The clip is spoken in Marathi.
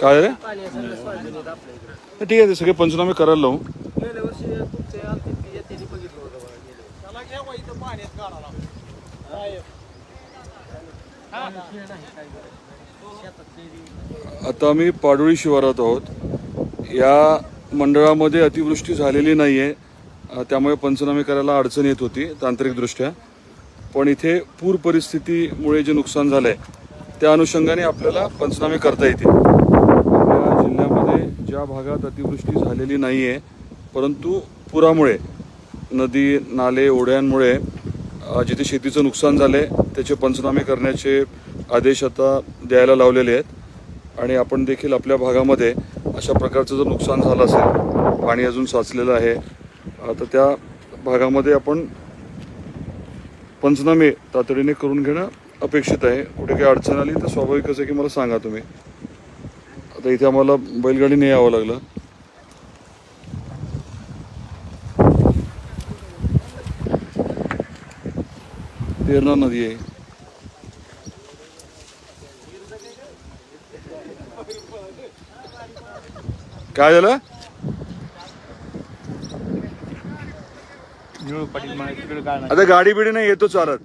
काय रे? ठीक आहे ते सगळे पंचनामे करायला लावू. गेल्या वर्षी तुमचे आलते ते येते बघितलं होतं बघा गेल्या आता आम्ही पाडोळी शिवारात आहोत. या मंडळामध्ये अतिवृष्टी झालेली नाही आहे त्यामुळे पंचनामे करायला अडचण येत होती तांत्रिकदृष्ट्या. पण इथे पूर परिस्थितीमुळे जे नुकसान झालं आहे त्या अनुषंगाने आपल्याला पंचनामे करता येतील. आपल्या जिल्ह्यामध्ये ज्या भागात अतिवृष्टी झालेली नाही आहे परंतु पुरामुळे नदी नाले ओढ्यांमुळे जिथे शेतीचं नुकसान झालं आहे त्याचे पंचनामे करण्याचे आदेश आता द्यायला लावलेले आहेत. आणि आपण देखील आपल्या भागामध्ये अशा प्रकारचं जर नुकसान झालं असेल पाणी अजून साचलेलं आहे तर त्या भागामध्ये आपण पंचनामे तातडीने करून घेणं अपेक्षित आहे. कुठे काही अडचण आली तर स्वाभाविकच आहे की मला सांगा तुम्ही. आता इथे आम्हाला बैलगाडीने यावं लागलं. तेरणा नदी आहे. काय झालं? निळू पाटील मला तिकडे आता गाडी बिडी नाही येतो चालत